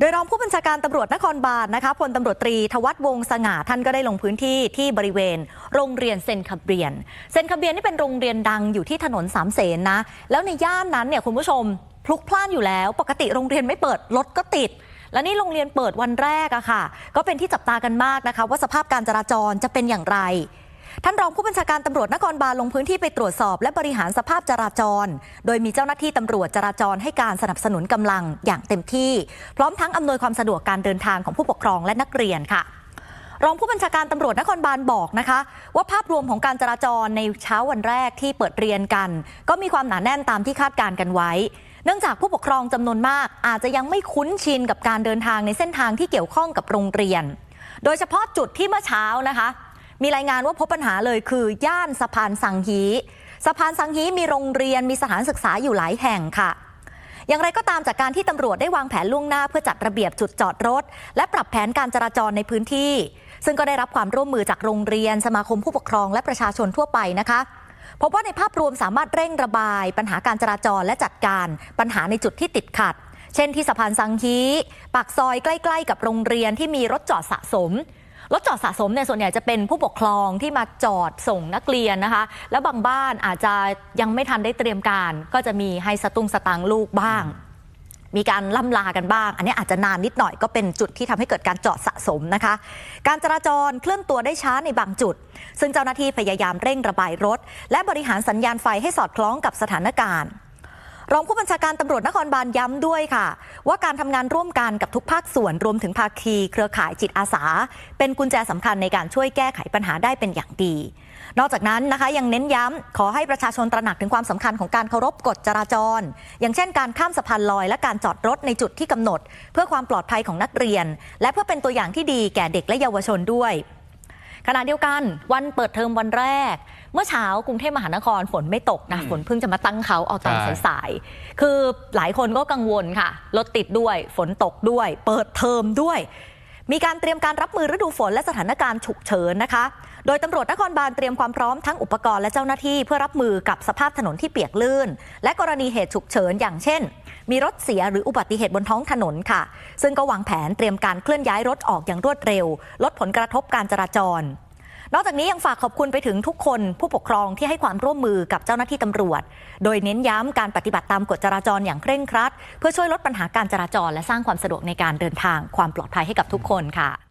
โดยรองผู้บัญชาการตำรวจนครบาลนะคะพลตำรวจตรีทวัฒวงสง่าท่านก็ได้ลงพื้นที่ที่บริเวณ โรงเรียนเซนคาเบียน เซนคาเบียนนี่เป็นโรงเรียนดังอยู่ที่ถนนสามเสนนะ แล้วในย่านนั้นเนี่ยคุณผู้ชมพลุกพล่านอยู่แล้ว ปกติโรงเรียนไม่เปิดรถก็ติด และนี่โรงเรียนเปิดวันแรกอะค่ะ ก็เป็นที่จับตากันมากนะคะ ว่าสภาพการจราจรจะเป็นอย่างไร ท่านรองผู้บัญชาการตำรวจนครบาลลงพื้นที่ไปตรวจสอบและบริหารสภาพจราจร โดยมีเจ้าหน้าที่ตำรวจจราจรให้การสนับสนุนกำลังอย่างเต็มที่ พร้อมทั้งอำนวยความสะดวกการเดินทางของผู้ปกครองและนักเรียนค่ะรองผู้บัญชาการตำรวจนครบาลบอกนะคะ ว่าภาพรวมของการจราจรในเช้าวันแรกที่เปิดเรียนกัน ก็มีความหนาแน่นตามที่คาดการกันไว้ เนื่องจากผู้ปกครองจำนวนมาก อาจจะยังไม่คุ้นชินกับการเดินทางในเส้นทางที่เกี่ยวข้องกับโรงเรียน โดยเฉพาะจุดที่เมื่อเช้านะคะ มีรายงานว่าพบปัญหาเลยคือย่านสะพานสังฮีสะพานสังฮีมีโรงเรียนมีสถานศึกษาอยู่หลายแห่งค่ะ อย่างไรก็ตามจากการที่ตำรวจได้วางแผนล่วงหน้าเพื่อจัดระเบียบจุดจอดรถ และปรับแผนการจราจรในพื้นที่ ซึ่งก็ได้รับความร่วมมือจากโรงเรียน สมาคมผู้ปกครองและประชาชนทั่วไปนะคะพบว่าในภาพรวมสามารถเร่งระบาย ปัญหาการจราจรและจัดการปัญหาในจุดที่ติดขัด เช่นที่สะพานสังฮีปากซอยใกล้ ๆ กับโรงเรียนที่มีรถจอดสะสม รถจอดสะสมเนี่ยส่วนใหญ่จะเป็นผู้ปกครองที่มาจอดส่งนักเรียนนะคะ แล้วบางบ้านอาจจะยังไม่ทันได้เตรียมการ ก็จะมีให้สตุ้งสตางค์ลูกบ้าง มีการล่ำลากันบ้าง อันนี้อาจจะนานนิดหน่อยก็เป็นจุดที่ทำให้เกิดการจอดสะสมนะคะ การจราจรเคลื่อนตัวได้ช้าในบางจุด ซึ่งเจ้าหน้าที่พยายามเร่งระบายรถ และบริหารสัญญาณไฟให้สอดคล้องกับสถานการณ์ รองผู้บัญชาการตำรวจนครบาลย้ำด้วยค่ะ ว่าการทำงานร่วมกันกับทุกภาคส่วนรวมถึงภาคีเครือข่ายจิตอาสา เป็นกุญแจสำคัญในการช่วยแก้ไขปัญหาได้เป็นอย่างดี นอกจากนั้นนะคะยังเน้นย้ำขอให้ประชาชนตระหนักถึงความสำคัญของการเคารพกฎจราจร อย่างเช่น การข้ามสะพานลอย และการจอดรถในจุดที่กำหนด เพื่อความปลอดภัยของนักเรียน และเพื่อเป็นตัวอย่างที่ดีแก่เด็กและเยาวชนด้วย ขณะเดียวกันวันเปิดเทอมวันแรก เมื่อเช้ากรุงเทพมหานครฝนไม่ตกนะฝนเพิ่งจะมาตั้งเขาเอาตอนใช่สายๆคือหลายคนก็กังวลค่ะรถติดด้วย ฝนตกด้วย เปิดเทอมด้วย มีการเตรียมการรับมือฤดูฝนและสถานการณ์ฉุกเฉินนะคะ โดยตำรวจนครบาลเตรียมความพร้อมทั้งอุปกรณ์และเจ้าหน้าที่เพื่อรับมือกับสภาพถนนที่เปียกลื่น และกรณีเหตุฉุกเฉินอย่างเช่น มีรถเสียหรืออุบัติเหตุบนท้องถนนค่ะ ซึ่งก็วางแผนเตรียมการเคลื่อนย้ายรถออกอย่างรวดเร็ว ลดผลกระทบการจราจร นอกจากนี้ยังฝากขอบคุณไปถึงทุกคนผู้ปกครองที่ให้ความร่วมมือกับเจ้าหน้าที่ตำรวจ โดยเน้นย้ำการปฏิบัติตามกฎจราจรอย่างเคร่งครัด เพื่อช่วยลดปัญหาการจราจร และสร้างความสะดวกในการเดินทางความปลอดภัยให้กับทุกคนค่ะ